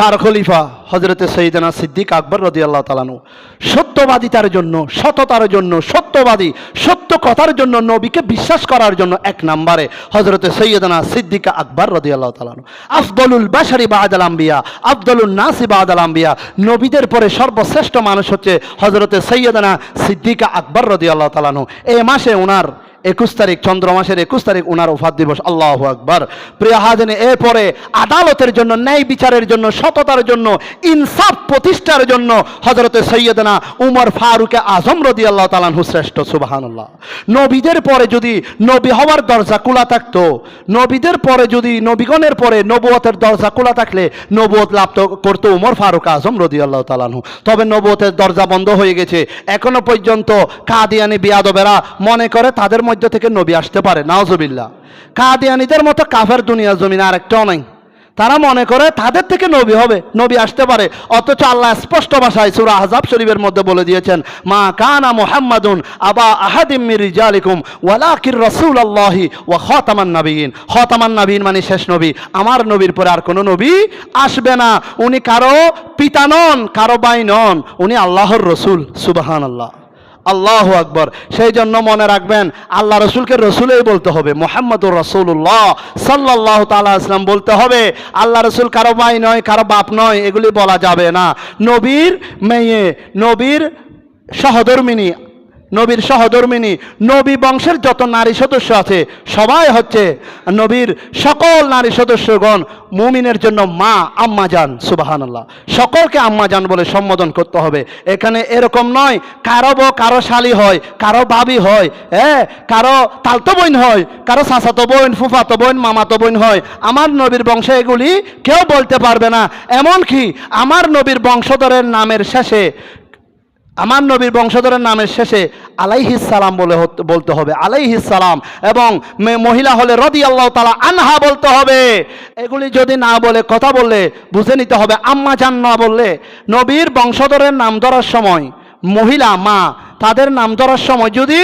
চার খলিফা হজরতে সঈদানা সিদ্দিক আকবর রদি আল্লাহ তালানু সত্যবাদিতার জন্য, সততার জন্য, সত্যবাদী, সত্য কথার জন্য, নবীকে বিশ্বাস করার জন্য এক নম্বরে হজরতে সৈয়দনা সিদ্দিকা আকবর রদি আল্লাহ তালানু আফদলুল বাসারি বাহাদাল আম্বিয়া আফদলুল নাসি বাহাদাল আম্বিয়া, নবীদের পরে সর্বশ্রেষ্ঠ মানুষ হচ্ছে হজরতে সৈয়দনা সিদ্দিকা আকবর রদি আল্লাহ তালানু এ মাসে ওনার একুশ তারিখ চন্দ্র মাসের একুশ তারিখ উনার ওফাত দিবস, আল্লাহ আকবর। প্রিয় এরপরে আদালতের জন্য, ন্যায় বিচারের জন্য, সততার জন্য, ইনসাফ প্রতিষ্ঠার জন্য হজরতে সৈয়দনা উমর ফারুকে আজম রদি আল্লাহ তালানহু শ্রেষ্ঠ, সুবাহানুল্লাহ। নবীদের পরে যদি নবী হওয়ার দরজা খোলা থাকতো, নবীদের পরে যদি নবীগণের পরে নবুয়তের দরজা খোলা থাকলে, নবুয়ত লাভ করতো উমর ফারুক আজম রদি আল্লাহ তালানহু তবে নবুয়তের দরজা বন্ধ হয়ে গেছে। এখনও পর্যন্ত কাদিয়ানি বিয়াদবেরা মনে করে তাদের মধ্য থেকে নবী আসতে পারে নাওজবিল্লা কাদিয়ানিদের মতো কাফের দুনিয়া জমিন আর একটাও নাই। তারা মনে করে তাদের থেকে নবী হবে, নবী আসতে পারে। অথচ আল্লাহ স্পষ্ট ভাষায় সুরা আহজাব শরীফের মধ্যে বলে দিয়েছেন, মা কানা মুহাম্মাদুন আবা আহাদিম রিজালিকুম, ওয়ালাকির রাসূল আল্লাহি ওয়া খাতামান নাবিয়িন। খাতামান নাবিয়িন মানে শেষ নবী। আমার নবীর পরে আর কোনো নবী আসবে না। উনি কারও পিতা নন, কারও বাই নন। উনি আল্লাহর রসুল, সুবহানাল্লাহ। আল্লাহ আকবর। সেই জন্য মনে রাখবেন, আল্লাহ রসুলকে রসুলেই বলতে হবে, মোহাম্মদুর রসুল্লাহ সাল্লাহ তালা ইসলাম বলতে হবে, আল্লাহ রসুল কারও ভাই নয়, কারও বাপ নয়, এগুলি বলা যাবে না। নবীর মেয়ে, নবীর সহধর্মিনী নবীর সহধর্মিনী, নবী বংশের যত নারী সদস্য আছে, সবাই হচ্ছে নবীর সকল নারী সদস্যগণ মুমিনের জন্য মা, আম্মা যান সুবাহান আল্লাহ সকলকে আম্মা যান বলে সম্বোধন করতে হবে। এখানে এরকম নয়, কারও বউ কারও শালি হয়, কারও বাবি হয় হ্যাঁ কারও তালতো বোন হয়, কারও চাচাতো বোন, ফুফাতো বোন, মামাতো বোন হয়। আমার নবীর বংশে এগুলি কেউ বলতে পারবে না। এমনকি আমার নবীর বংশধরের নামের শেষে আমার নবীর বংশধরের নামের শেষে সালাম বলে বলতে হবে, আলাইহিস সালাম। এবং মহিলা হলে রদি আল্লাহ তালা আনহা বলতে হবে। এগুলি যদি না বলে, কথা বললে বুঝে নিতে হবে। আম্মা জান না বললে নবীর বংশধরের নাম ধরার সময়, মহিলা, মা, তাদের নাম ধরার সময় যদি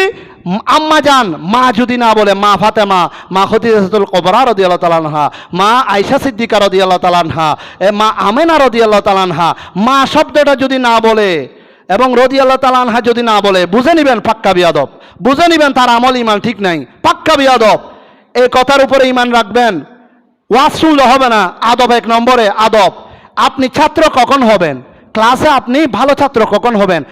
আম্মা যান মা যদি না বলে, মা ফাতেমা, মা খতিজাতুল কবরা রদি আল্লাহ তালানহা মা আয়সা সিদ্দিকা রদি আল্লাহ তালানহা এ মা আমেনা রদি আল্লাহ তালানহা মা শব্দটা যদি না বলে এবং রদি আল্লাহ তালা আনহা যদি না বলে, বুঝে নিবেন পাক্কা বিয়াদব। বুঝে নিবেন তার আমল ইমান ঠিক নাই। পাক্কা বিয়াদব। এই কথার উপরে ইমান রাখবেন। ওয়াজ শুনলে হবে না। আদব এক নম্বরে, আদব। আপনি ছাত্র কখন হবেন? ক্লাসে আপনি ভালো ছাত্র কখন হবেন?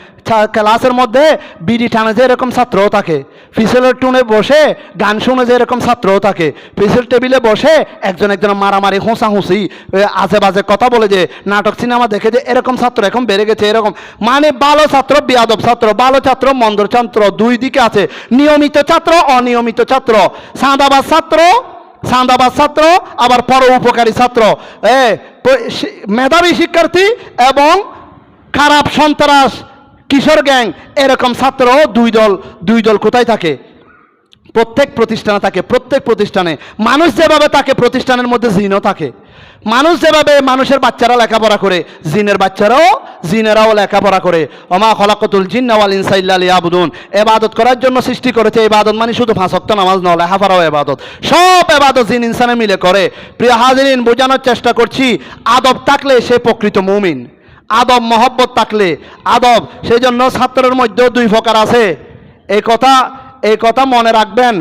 ক্লাসের মধ্যে বিড়ি টানে যে এরকম ছাত্রও থাকে পিছলের টুনে বসে গান শুনে যে এরকম ছাত্রও থাকে পিছল টেবিলে বসে একজন একজন মারামারি হোঁসা হুঁসি আজে বাজে কথা বলে যে, নাটক, সিনেমা দেখে যে এরকম ছাত্র এখন বেড়ে গেছে, এরকম। মানে ভালো ছাত্র, বিয়াদব ছাত্র, ভালো ছাত্র মন্দ ছাত্র, দুই দিকে আছে। নিয়মিত ছাত্র, অনিয়মিত ছাত্র। সাদাবাজ ছাত্র সান্দাবাজ ছাত্র, আবার পর উপকারী ছাত্র। এ মেধাবী শিক্ষার্থী এবং খারাপ সন্ত্রাস, কিশোর গ্যাং, এরকম ছাত্র দুই দল দুই দল কোথায় থাকে? প্রত্যেক প্রতিষ্ঠানে থাকে, প্রত্যেক প্রতিষ্ঠানে। মানুষ যেভাবে থাকে, প্রতিষ্ঠানের মধ্যে জিনও থাকে। মানুষ যেভাবে মানুষের বাচ্চারা লেখাপড়া করে, জিনের বাচ্চারাও, জিনেরাও লেখাপড়া করে। অমা খলাকতুল জিন নওয়াল ইনসাইল্লা আবুদুন এবাদত করার জন্য সৃষ্টি করেছে এবাদত মানে শুধু ফাঁসক্ত নামাজ নয়, লেখাপড়াও এবাদত। সব এবাদত জিন ইনসানে মিলে করে। প্রিয় হাজিরিন, বোঝানোর চেষ্টা করছি, আদব থাকলে সে প্রকৃত মুমিন। আদব মহব্বত থাকলে, আদব, সেই জন্য ছাত্রের মধ্যেও দুই প্রকার আছে। এই কথা এই কথা মনে রাখবেন।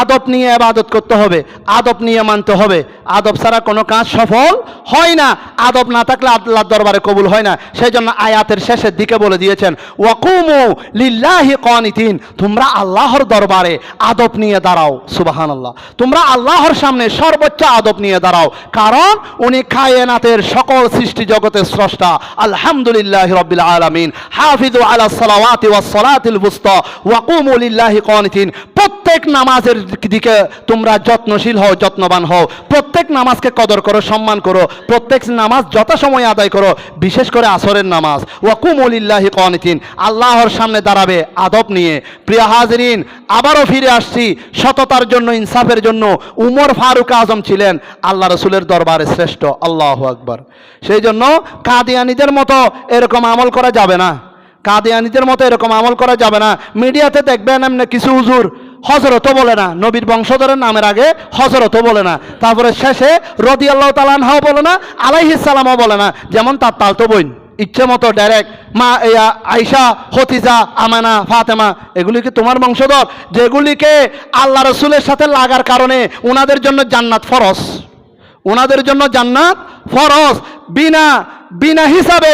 আদব নিয়ে আবাদত করতে হবে, আদব নিয়ে মানতে হবে। আদব ছাড়া কোনো কাজ সফল হয় না। আদব না থাকলে আল্লাহর দরবারে কবুল হয় না। সেই জন্য আয়াতের শেষের দিকে বলে দিয়েছেন, ওয়াকুমু লিল্লাহি কনিতিন তোমরা আল্লাহর দরবারে আদব নিয়ে দাঁড়াও, সুবাহানাল্লাহ। তোমরা আল্লাহর সামনে সর্বোচ্চ আদব নিয়ে দাঁড়াও। কারণ উনি কায়নাতের সকল সৃষ্টি জগতের স্রষ্টা। আলহামদুলিল্লাহ রব্বিল আলামিন। হাফিজু আলা সালাওয়াতি ওয়াস সালাতিল বুস্তা। ওয়াকুমু লিল্লাহি কনিতিন প্রত্যেক নামাজের দিকে তোমরা যত্নশীল হও, যত্নবান হও। প্রত্যেক নামাজকে কদর করো, সম্মান করো। প্রত্যেক নামাজ যথাসময়ে আদায় করো, বিশেষ করে আসরের নামাজ। ওয়াকুমুলিল্লাহি কনিতিন। আল্লাহর সামনে দাঁড়াবে আদব নিয়ে। প্রিয় হাজরিন, আবারও ফিরে আসছি সততার জন্য, ইনসাফের জন্য। উমর ফারুক আজম ছিলেন আল্লাহ রসুলের দরবারে শ্রেষ্ঠ। আল্লাহ আকবর। সেই জন্য কাদিয়ানিদের মতো এরকম আমল করা যাবে না। কাদিয়ানিদের মতো এরকম আমল করা যাবে না। মিডিয়াতে দেখবেন এমনি কিছু হুজুর হজরতও বলে না, নবীর বংশধরের নামের আগে হজরতও বলে না। তারপরে শেষে রদি আল্লাহ তালানহাও বলে না আলাইহিসালামও বলে না। যেমন তার তালতো বইন ইচ্ছে মতো ডাইরেক্ট মা, ইয়া আইসা হতিজা, আমানা, ফাতেমা, এগুলি কি তোমার বংশধর? যেগুলিকে আল্লাহ রসুলের সাথে লাগার কারণে ওনাদের জন্য জান্নাত ফরস ওনাদের জন্য জান্নাত ফরজ। বিনা বিনা হিসাবে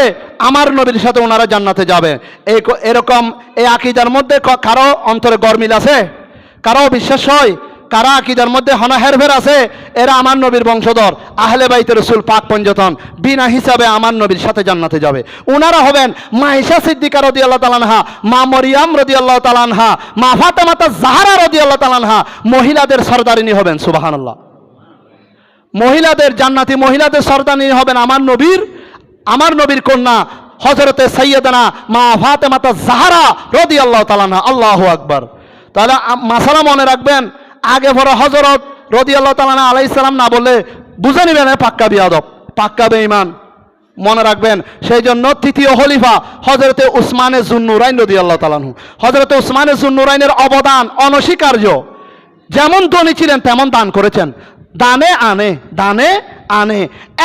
আমার নবীর সাথে ওনারা জান্নাতে যাবে। এই এরকম এই আকিদার মধ্যে কারও অন্তরে গরমিল আছে? কারও বিশ্বাস হয়, কারা আকিদার মধ্যে হনা হেরফের আছে, এরা আমার নবীর বংশধর। আহলে বাইতে রসুল পাক পঞ্জতন, বিনা হিসাবে আমার নবীর সাথে জান্নাতে যাবে। ওনারা হবেন মা ঈশা সিদ্দিকা রদি আল্লাহ তালানহা মা মরিয়াম রদি আল্লাহ তালানহা মা ফাতেমাতা জাহারা রদি আল্লাহ তালানহা মহিলাদের সর্দারিনী হবেন সুবাহান আল্লাহ মহিলাদের জান্নাতি মহিলাদের সর্দানি হবেন আমার নবীর আমার নবীর কন্যা হজরতে সৈয়দনা মা ফাতেমাতা জাহারা রদি আল্লাহ তালানা আল্লাহ আকবার। তাহলে মাসালা মনে রাখবেন, আগে পরে হজরত রদি আল্লাহ তালানা আলাই সালাম না বললে বুঝে নিবেন পাক্কা বিয়াদব, পাক্কা বেঈমান। মনে রাখবেন সেই জন্য তৃতীয় খলিফা হজরতে উসমানে জুন্নুরাইন রদি আল্লাহ তালানহু হজরতে উসমানে জুন্নুরাইনের অবদান অনস্বীকার্য। যেমন ধনী ছিলেন, তেমন দান করেছেন। দানে আনে, দানে আনে।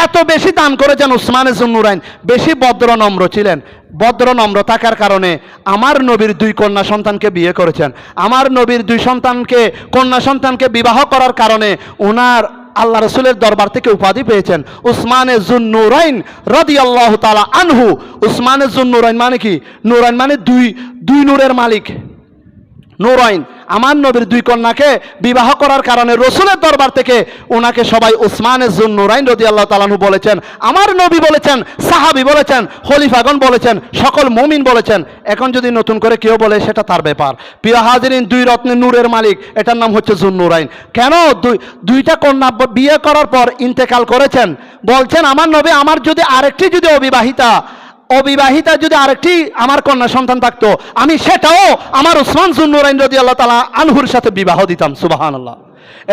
এত বেশি দান করেছেন উসমানে জুন্নুরাইন বেশি ভদ্র নম্র ছিলেন। ভদ্র নম্র থাকার কারণে আমার নবীর দুই কন্যা সন্তানকে বিয়ে করেছেন। আমার নবীর দুই সন্তানকে, কন্যা সন্তানকে বিবাহ করার কারণে ওনার আল্লাহ রসুলের দরবার থেকে উপাধি পেয়েছেন। উসমানে জুন নুরাইন রদি আল্লাহ তালা আনহু। উসমানে জুন নুরাইন মানে কি? নুরাইন মানে দুই দুই নূরের মালিক। নুরাইন আমার নবীর দুই কন্যাকে বিবাহ করার কারণে রসুলের দরবার থেকে ওনাকে সবাই উসমানে জুন নুরাইন রদি আল্লাহ তালানু বলেছেন, আমার নবী বলেছেন, সাহাবি বলেছেন খলিফাগন বলেছেন, সকল মুমিন বলেছেন। এখন যদি নতুন করে কেউ বলে সেটা তার ব্যাপার। প্রিয় হাজিরিন, দুই রত্নের নূরের মালিক, এটার নাম হচ্ছে জুন নুরাইন কেন দুই দুইটা কন্যা বিয়ে করার পর ইন্তেকাল করেছেন? বলছেন, আমার নবী, আমার যদি আরেকটি যদি অবিবাহিতা অবিবাহিতা যদি আরেকটি আমার কন্যা সন্তান থাকতো, আমি সেটাও আমার উসমান জুন্নুরাইন রদি আল্লাহ তালা আনহুর সাথে বিবাহ দিতাম সুবাহান আল্লাহ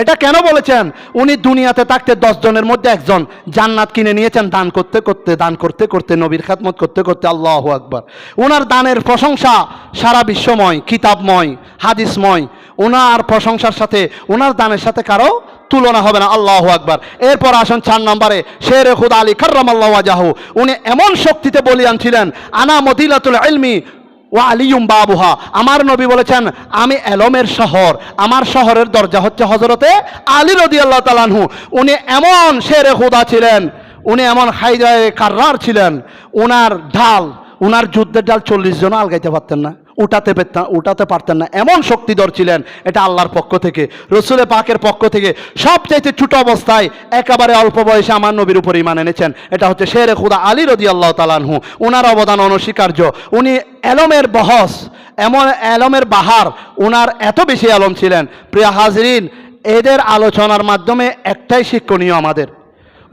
এটা কেন বলেছেন? উনি দুনিয়াতে থাকতে জনের মধ্যে একজন জান্নাত কিনে নিয়েছেন, দান করতে করতে, দান করতে করতে, নবীর খাতমত করতে করতে, আল্লাহ আকবার। ওনার দানের প্রশংসা সারা বিশ্বময়, কিতাবময়, হাদিসময় ওনার প্রশংসার সাথে ওনার দানের সাথে কারও তুলনা হবে না, আল্লাহ আকবার। এরপর আসেন চার নম্বরে, শের খুদ আলী খর্রম আল্লাহ জাহু উনি এমন শক্তিতে বলিয়ান ছিলেন, আনা মদিলাতুল ইলমি ও আলিয়ুম বাবুহা। আমার নবী বলেছেন, আমি এলমের শহর, আমার শহরের দরজা হচ্ছে হজরতে আলী রদি আল্লাহ তালানহু উনি এমন শেরে খুদা ছিলেন, উনি এমন হাইদায় কার্রার ছিলেন ওনার ঢাল ওনার যুদ্ধের ডাল চল্লিশ জন আলগাইতে পারতেন না। উঠাতে পেতাম উঠাতে পারতেন না। এমন শক্তিধর ছিলেন এটা আল্লাহর পক্ষ থেকে, রসুলে পাকের পক্ষ থেকে। সবচাইতে ছোট অবস্থায় একেবারে অল্প বয়সে আমার নবীর উপর ইমান এনেছেন। এটা হচ্ছে শেরে খুদা আলী রদি আল্লাহ তালানহু ওনার অবদান অনস্বীকার্য। উনি এলমের বহস, এমন এলমের বাহার ওনার এত বেশি এলম ছিলেন। প্রিয়া হাজরিন, এদের আলোচনার মাধ্যমে একটাই শিক্ষণীয় আমাদের।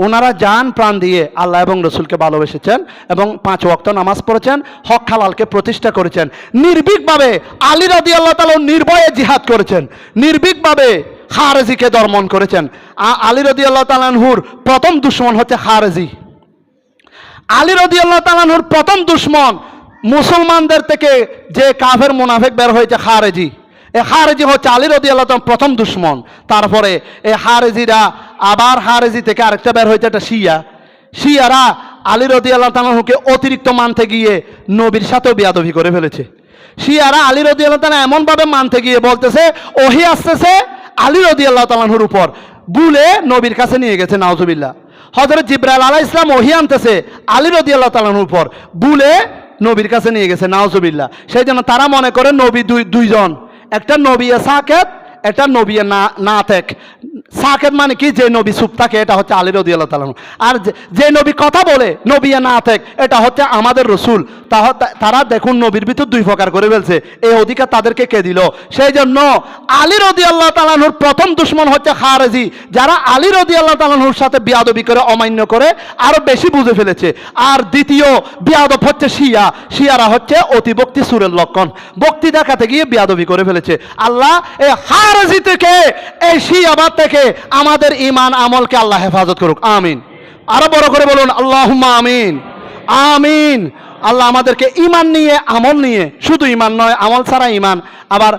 ওনারা যান প্রাণ দিয়ে আল্লাহ এবং রসুলকে ভালোবেসেছেন এবং পাঁচ ওয়াক্ত নামাজ পড়েছেন, হক হালালকে প্রতিষ্ঠা করেছেন। নির্ভীকভাবে আলী রাদি আল্লাহ তালা নির্ভয়ে জিহাদ করেছেন। নির্ভীকভাবে খারেজিকে দর্মন করেছেন। আলী রদি আল্লাহ তালানহুর প্রথম দুশ্মন হচ্ছে খারেজি। আলী রদি আল্লাহ তালানহুর প্রথম দুশ্মন মুসলমানদের থেকে যে কাফের মুনাফেক বের হয়েছে খারেজি। এ হারেজি হচ্ছে আলী রদি আল্লাহ প্রথম দুশ্মন। তারপরে এ হারেজিরা আবার হারেজি থেকে আরেকটা বের হয়েছে একটা শিয়া। শিয়ারা আলী রদি আল্লাহ তালাহুকে অতিরিক্ত মানতে গিয়ে নবীর সাথেও বিয়াদবি করে ফেলেছে। শিয়ারা আলী রদি আল্লাহ তালা এমনভাবে মানতে গিয়ে বলতেছে, ওহি আসতেছে আলী রদি আল্লাহ তালাহুর উপর। বুলে নবীর কাছে নিয়ে গেছে নাওজুবিল্লাহ হজরত জিব্রাইল আলাহ ইসলাম ওহি আনতেছে আলী রদি আল্লাহ তালাহুর উপর। বুলে নবীর কাছে নিয়ে গেছে নাওজুবিল্লাহ সেই জন্য তারা মনে করে নবী দুই দুইজন। একটা নবিয়া সাকেত একটা নবিয়া না না থেক সাকেত মানে কি? যে নবী চুপ থাকে, এটা হচ্ছে আলী রদি আল্লাহ তালাহ আর যে- নবী কথা বলে নবিয়ে না থেক, এটা হচ্ছে আমাদের রসুল। তারা দেখুন নবীর ভিতর দুই প্রকার করে ফেলছে। এই অধিকার তাদেরকে কে দিল? সেই জন্য আলী রদি আল্লাহ তালাহুর প্রথম দুশ্মন হচ্ছে খারেজি, যারা আলী রদি আল্লাহ তালাহুর সাথে বিয়াদবি করে, অমান্য করে, আরও বেশি বুঝে ফেলেছে। আর দ্বিতীয় বিয়াদব হচ্ছে শিয়া। শিয়ারা হচ্ছে অতিভক্তি সুরের লক্ষণ। ভক্তি দেখাতে গিয়ে বিয়াদবি করে ফেলেছে। আল্লাহ, এই হারজি থেকে এই শিয়াবাদ থেকে আমাদের ইমান আমলকে আল্লাহ হেফাজত করুক। আমিন। আরও বড় করে বলুন আল্লাহ আমিন। আমিন। আল্লাহ আমাদেরকে ইমান নিয়ে, আমল নিয়ে, শুধু ইমান নয়, আমল ছাড়া ইমান আবার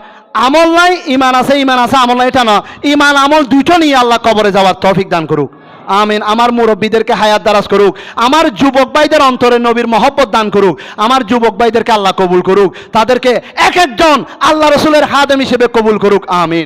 আমল নাই ইমান আছে ইমান আছে, আমল নাই, এটা না ইমান আমল দুটো নিয়ে আল্লাহ কবরে যাওয়ার তৌফিক দান করুক। আমিন। আমার মুরব্বীদেরকে হায়াত দারাজ করুক। আমার যুবক ভাইদের অন্তরে নবীর মহব্বত দান করুক। আমার যুবক ভাইদেরকে আল্লাহ কবুল করুক। তাদেরকে এক একজন আল্লাহ রসুলের হাদেম হিসেবে কবুল করুক। আমিন।